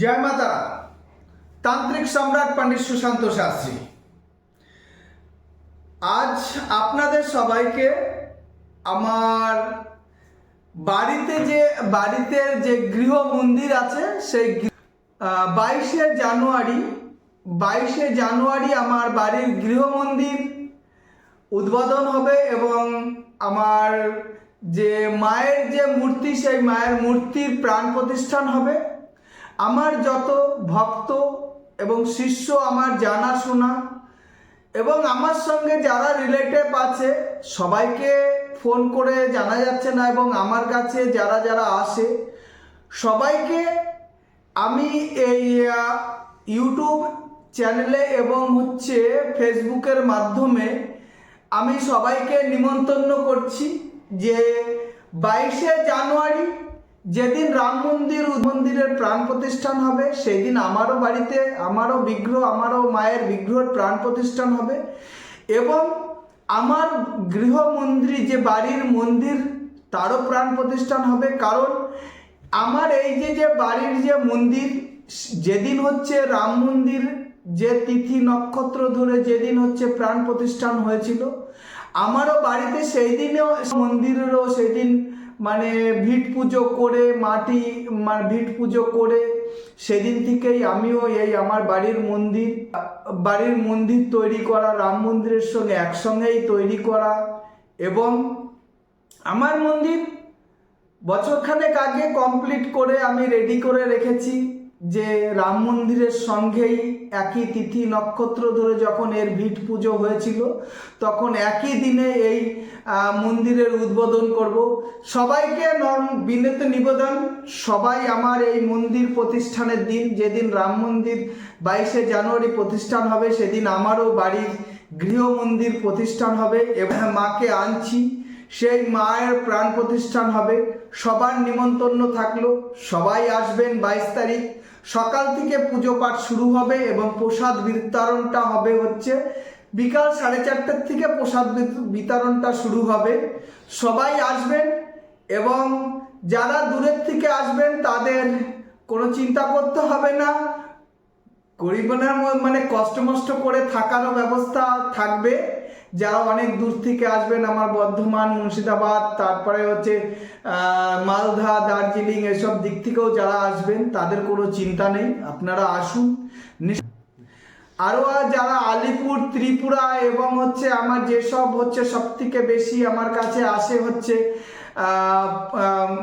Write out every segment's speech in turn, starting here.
জয় মাতা। তান্ত্রিক সম্রাট পণ্ডিত সুশান্ত শাস্ত্রী। আজ আপনাদের সবাইকে আমার বাড়িতে যে বাড়িতে যে গৃহ মন্দির আছে, সেই বাইশে জানুয়ারি বাইশে জানুয়ারি আমার বাড়ির গৃহ মন্দির উদ্বোধন হবে এবং আমার যে মায়ের যে মূর্তি, সেই মায়ের মূর্তির প্রাণ প্রতিষ্ঠান হবে। আমার যত ভক্ত এবং শিষ্য আমার জানাশোনা এবং আমার সঙ্গে যারা রিলেটিভ আছে, সবাইকে ফোন করে জানা যাচ্ছে না এবং আমার কাছে যারা যারা আসে, সবাইকে আমি এই ইউটিউব চ্যানেলে এবং হচ্ছে ফেসবুকের মাধ্যমে আমি সবাইকে নিমন্ত্রণ করছি যে বাইশে জানুয়ারি যেদিন রাম মন্দির মন্দিরের প্রাণ প্রতিষ্ঠান হবে সেই দিন আমারও বাড়িতে, আমারও বিগ্রহ, আমারও মায়ের বিগ্রহের প্রাণ প্রতিষ্ঠান হবে। এবং আমার গৃহ মন্দির, যে বাড়ির মন্দির, তারও প্রাণ প্রতিষ্ঠান হবে। কারণ আমার এই যে যে বাড়ির যে মন্দির, যেদিন হচ্ছে রাম মন্দির, যে তিথি নক্ষত্র ধরে যেদিন হচ্ছে প্রাণ প্রতিষ্ঠান হয়েছিল, আমারও বাড়িতে সেই দিনেও মন্দিরেরও সেদিন মানে ভিট পুজো করে, মাটি মানে ভিট পুজো করে, সেদিন থেকেই আমিও এই আমার বাড়ির মন্দির বাড়ির মন্দির তৈরি করা, রাম মন্দিরের সঙ্গে একসঙ্গেই তৈরি করা এবং আমার মন্দির বছরখানেক আগে কমপ্লিট করে আমি রেডি করে রেখেছি। যে রাম মন্দিরের সঙ্গেই একই তিথি নক্ষত্র ধরে যখন এর ভিট পুজো হয়েছিল, তখন একই দিনে এই মন্দিরের উদ্বোধন করব। সবাইকে বিনীত নিবেদন, সবাই আমার এই মন্দির প্রতিষ্ঠানের দিন, যেদিন রাম মন্দির বাইশে জানুয়ারি প্রতিষ্ঠান হবে, সেদিন আমারও বাড়ির গৃহ মন্দির প্রতিষ্ঠান হবে, এবং মাকে আনছি। সেই মায়ের প্রাণ প্রতিষ্ঠান হবে। সবার নিমন্ত্রণ থাকল। সবাই আসবেন বাইশ তারিখ। সকাল থেকে পুজো পাঠ শুরু হবে এবং প্রসাদ বিতরণটা হবে হচ্ছে বিকাল সাড়ে চারটার থেকে প্রসাদ বিত- বিতরণটা শুরু হবে। সবাই আসবেন এবং যারা দূরের থেকে আসবেন তাদের কোনো চিন্তা করতে হবে না। গরিবনের ম- মানে কষ্ট মষ্ট করে থাকারও ব্যবস্থা থাকবে। যারা অনেক দূর থেকে আসবেন আমার বর্ধমান, মুর্শিদাবাদ, তারপরে হচ্ছে মালদা, দার্জিলিং এসব দিক থেকেও যারা আসবেন, তাদের কোনো চিন্তা নেই, আপনারা আসুন। আরও যারা আলিপুর, ত্রিপুরা এবং হচ্ছে আমার যেসব হচ্ছে সব থেকে বেশি আমার কাছে আসে হচ্ছে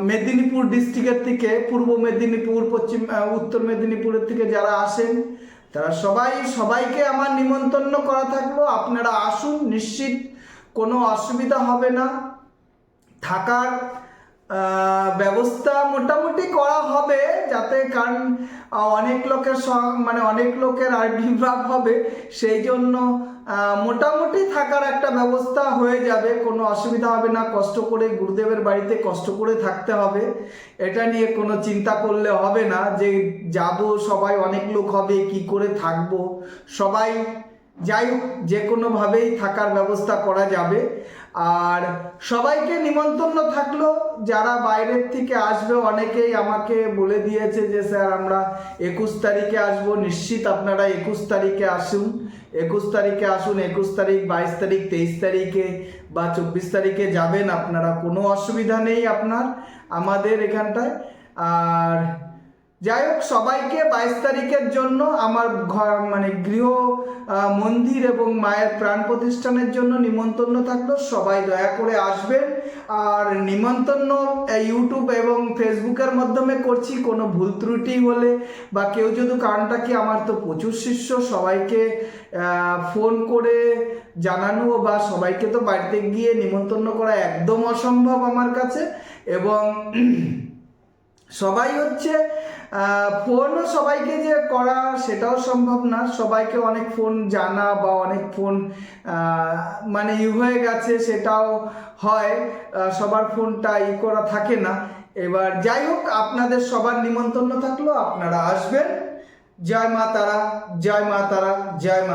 মেদিনীপুর ডিস্ট্রিক্টের থেকে, পূর্ব মেদিনীপুর, পশ্চিম উত্তর মেদিনীপুরের থেকে যারা আসেন তারা সবাই, সবাইকে আমার নিমন্ত্রণ করা থাকল। আপনারা আসুন, নিশ্চিত কোনো অসুবিধা হবে না। থাকার ব্যবস্থা মোটামুটি করা হবে যাতে কারণ অনেক লোকের মানে অনেক লোকের আবির্ভাব হবে। সেই জন্য মোটামুটি থাকার একটা ব্যবস্থা হয়ে যাবে, কোনো অসুবিধা হবে না, কষ্ট করে গুরুদেবের বাড়িতে কষ্ট করে থাকতে হবে। এটা নিয়ে কোনো চিন্তা করলে হবে না যে যাব সবাই অনেক লোক হবে, কি করে থাকব? সবাই যাই হোক, যে কোনোভাবেই থাকার ব্যবস্থা করা যাবে। আর সবাইকে নিমন্ত্রণ থাকল, যারা বাইরের থেকে আসবে, অনেকেই আমাকে বলে দিয়েছে যে, স্যার, আমরা একুশ তারিখে আসব। নিশ্চিত আপনারা একুশ তারিখে আসুন। একুশ তারিখে আসুন, একুশ তারিখ, বাইশ তারিখ, তেইশ তারিখে বা চব্বিশ তারিখে যাবেন আপনারা। কোনো অসুবিধা নেই আপনার, আমাদের এখানটায়। আর যাই হোক সবাইকে বাইশ তারিখের জন্য আমার ঘর মানে গৃহ মন্দির এবং মায়ের প্রাণ প্রতিষ্ঠানের জন্য নিমন্ত্রণ থাকল। সবাই দয়া করে আসবেন। আর নিমন্ত্রণ ইউটিউব এবং ফেসবুকের মাধ্যমে করছি। কোনো ভুল ত্রুটি হলে বা কেউ যদি কারণটা কি, আমার তো প্রচুর শিষ্য, সবাইকে ফোন করে জানানো বা সবাইকে তো বাড়িতে গিয়ে নিমন্ত্রণ করা একদম অসম্ভব আমার কাছে। এবং সবাই হচ্ছে ফোনও সবাইকে যে করা সেটাও সম্ভব না। সবাইকে অনেক ফোন জানা বা অনেক ফোন মানে ই হয়ে গেছে সেটাও হয়। সবার ফোনটা ই করা থাকে না। এবার যাই হোক, আপনাদের সবার নিমন্ত্রণ থাকল। আপনারা আসবেন। জয় মা তারা, জয় মা তারা, জয় মা